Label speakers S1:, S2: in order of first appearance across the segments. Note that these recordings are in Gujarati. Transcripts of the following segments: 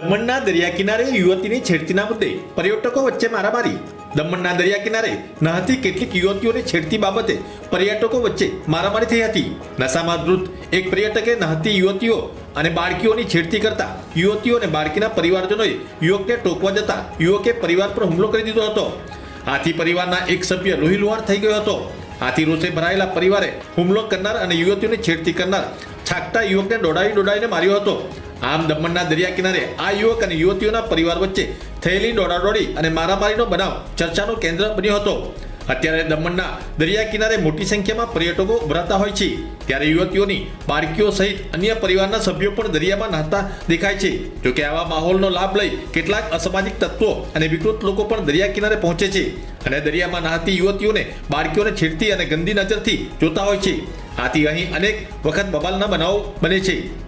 S1: દમણના દરિયા કિનારે યુવતીની છેડતીના મુદ્દે પર્યટકો વચ્ચે મારામારી. દમણના દરિયા કિનારે નહાતી કેટલીક યુવતીઓને છેડતી બાબતે પર્યટકો વચ્ચે મારામારી થઈ હતી. નશામાં ધૃત એક પર્યટકે નહાતી યુવતીઓ અને બાળકીઓની છેડતી કરતા યુવતીઓ અને બાળકીના પરિવારજનોએ યુવકને ટોકવા જતા યુવકે પરિવાર પર હુમલો કરી દીધો હતો. આથી પરિવારના એક સભ્ય લોહીલુહાણ થઈ ગયો હતો. આથી રોષે ભરાયેલા પરિવારે હુમલો કરનાર અને યુવતીઓની છેડતી કરનાર છાકતા યુવકને દોડાવી દોડાવીને માર્યો હતો. આમ દમણના દરિયા કિનારે આ યુવક અને યુવતીઓના પરિવાર વચ્ચે થયેલી દોડાદોડી અને મારામારીનો બનાવ ચર્ચાનું કેન્દ્ર બન્યો હતો. અત્યારે દમણના દરિયા કિનારે મોટી સંખ્યામાં પર્યટકો ઉભરાતા હોય છે. ત્યારે યુવતીઓની બાળકીઓ સહિત અન્ય પરિવારના સભ્યો પણ દરિયામાં નહાતા દેખાય છે. જોકે આવા માહોલનો લાભ લઈ કેટલાક અસામાજિક તત્વો અને વિકૃત લોકો પણ દરિયા કિનારે પહોંચે છે અને દરિયામાં નહાતી યુવતીઓને બાળકીઓને છેડતી અને ગંદી નજરથી જોતા હોય છે. આથી અહીં અનેક વખત બબાલના બનાવો બને છે.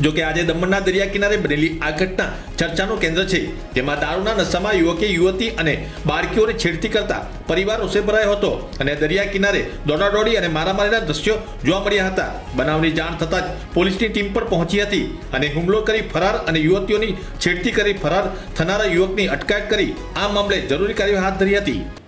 S1: જો કે આજે દમણના દરિયા કિનારે બનેલી આ ઘટના ચર્ચાનું કેન્દ્ર છે. જેમાં દારૂના નશામાં યુવકે યુવતી અને બાળકીઓને છેડતી કરતા પરિવાર રોષે ભરાયો હતો અને દરિયા કિનારે દોડાદોડી અને મારામારીના દ્રશ્યો જોવા મળ્યા હતા. બનાવની જાણ થતાં જ પોલીસની ટીમ પણ પહોંચી હતી અને હુમલો કરી ફરાર અને યુવતીઓની છેડતી કરી ફરાર થનારા યુવકની અટકાયત કરી આ મામલે જરૂરી કાર્યવાહી હાથ ધરી હતી.